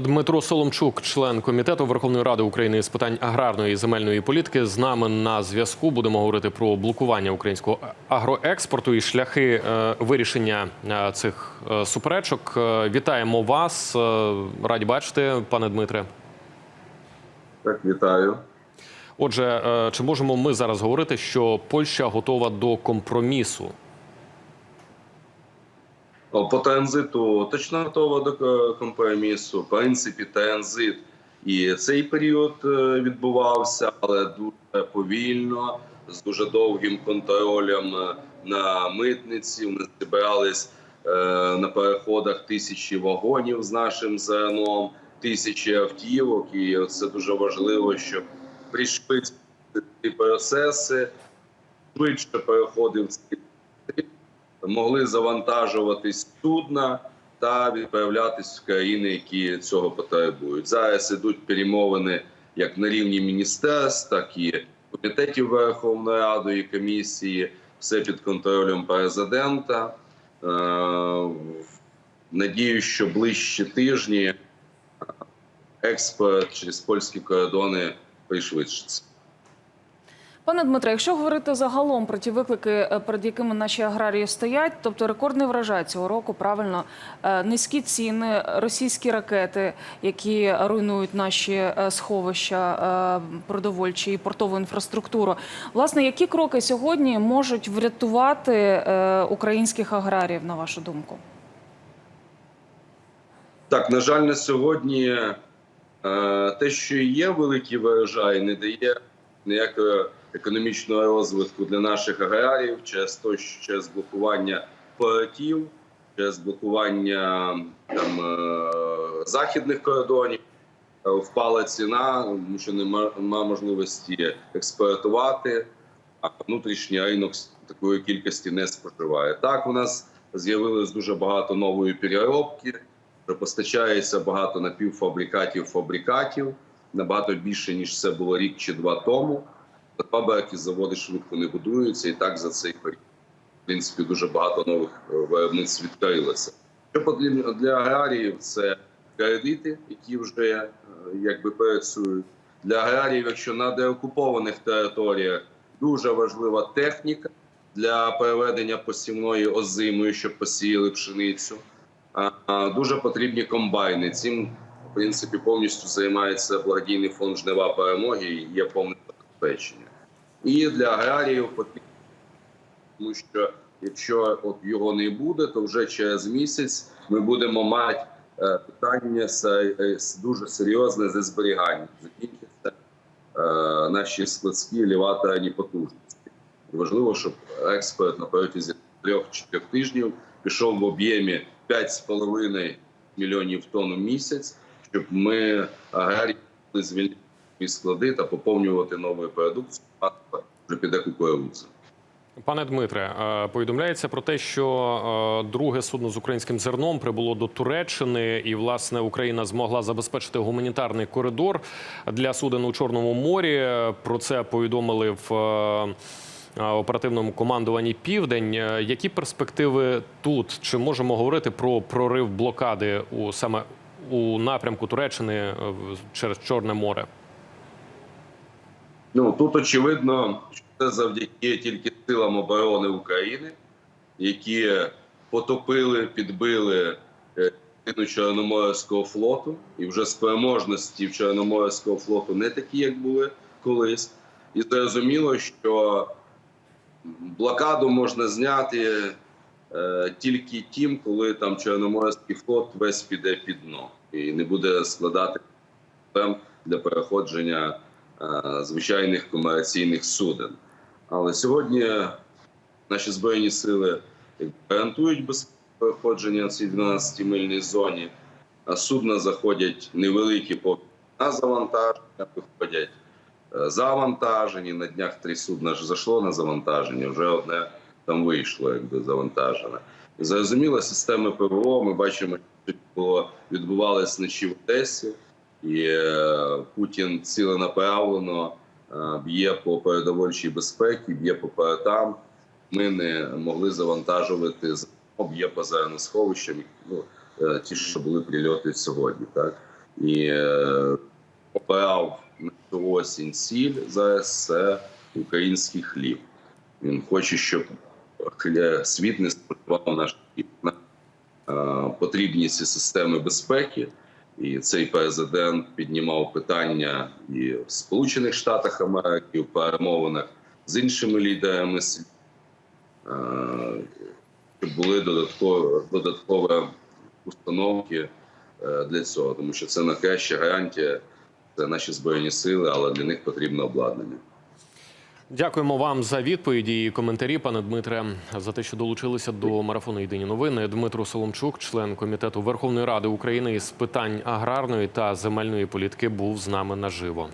Дмитро Соломчук, член комітету Верховної Ради України з питань аграрної і земельної політики, з нами на зв'язку. Будемо говорити про блокування українського агроекспорту і шляхи е, вирішення е, цих е, суперечок. Вітаємо вас. Раді бачити, пане Дмитре. Так, вітаю. Отже, чи можемо ми зараз говорити, що Польща готова до компромісу? По транзиту точно до е, компромісу. В принципі, транзит і цей період е, відбувався, але дуже повільно, з дуже довгим контролем е, на митниці. Вони зібрались на переходах тисячі вагонів з нашим зерном, тисячі автівок. І це дуже важливо, щоб пришвидшити ці процеси, швидше переходив цей могли завантажуватись судна та відправлятись в країни, які цього потребують. Зараз ідуть перемовини як на рівні міністерств, так і комітетів Верховної Ради і комісії. Все під контролем президента. Е, Надію, що ближчі тижні експорт через польські кордони пришвидшиться. Пане Дмитре, якщо говорити загалом про ті виклики, е, перед якими наші аграрії стоять, тобто рекордний врожай цього року, правильно е, низькі ціни, російські ракети, які руйнують наші е, сховища продовольчі і портову інфраструктуру. Власне, які кроки сьогодні можуть врятувати українських аграріїв, на вашу думку? Так, на жаль, на сьогодні те, що є великий врожай, не дає ніякого економічного розвитку для наших аграріїв через то, через блокування портів, через блокування там е, західних кордонів. е, Впала ціна, тому що нема можливості експортувати, а внутрішній ринок такої кількості не споживає. Так, у нас з'явилось дуже багато нової переробки, постачається багато напівфабрикатів, фабрикатів, набагато більше, ніж це було рік чи два тому. Фабрики, заводи швидко не будуються, і так за цей період, в принципі, дуже багато нових е, виробництв відкрилося. Що потрібно для аграріїв, це кредити, які вже е, якби працюють. Для аграріїв, якщо на деокупованих територіях дуже важлива техніка для проведення посівної озимої, щоб посіяли пшеницю. Дуже потрібні комбайни. Цим, в принципі, повністю займається благодійний фонд жнива перемоги є повне забезпечення. І для аграріїв потрібно, тому що якщо от його не буде, то вже через місяць ми будемо мати е, питання се- е, дуже серйозне зі зберіганням. Закінчаться е, наші складські елеваторні потужності. Важливо, щоб експорт на протязі трьох-чотирьох тижнів пішов в об'ємі 5,5 мільйонів тонн у місяць, щоб ми аграрії свої склади та поповнювати новою продукцією, вже піде кукурудза. Пане Дмитре, е, повідомляється про те, що е, друге судно з українським зерном прибуло до Туреччини, і власне Україна змогла забезпечити гуманітарний коридор для суден у Чорному морі. Про це повідомили в е, оперативному командуванні Південь. Які перспективи тут? Чи можемо говорити про прорив блокади у саме у напрямку Туреччини через Чорне море? Ну тут очевидно, що це завдяки тільки силам оборони України, які потопили, підбили е, частину Чорноморського флоту, і вже спроможності в Чорноморського флоту не такі, як були колись. І зрозуміло, що блокаду можна зняти е, тільки тим, коли там Чорноморський флот весь піде під дно і не буде складати проблем для переходження звичайних комерційних суден. Але сьогодні наші збройні сили гарантують безпеку переходження в цій 12-мильній зоні. А судна заходять невеликі поки на завантаження, виходять е, завантажені. На днях три судна ж зайшло на завантаження, вже одне там вийшло, якби завантажене. Зрозуміло, системи ПВО ми бачимо, що відбувалися вночі в Одесі, і е, Путін ціленаправлено е, б'є по передовольчій безпеці, б'є по портам. Ми не могли завантажувати б'є по зерносховищам, ну, е, ті, що були прильоти сьогодні. Так і обирав на осінь ціль. Зараз це український хліб. Він хоче, щоб світ не споживав наш хліб. Потрібні ці системи безпеки. І цей президент піднімав питання і в Сполучених Штатах Америки, в перемовинах з іншими лідерами світу, е, щоб були додаткові, додаткові установки е, для цього, тому що це найкраща гарантія. Це наші збройні сили, але для них потрібно обладнання. Дякуємо вам за відповіді і коментарі, пане Дмитре, за те, що долучилися до марафону Єдині новини. Дмитро Соломчук, член комітету Верховної Ради України із питань аграрної та земельної політики, був з нами наживо.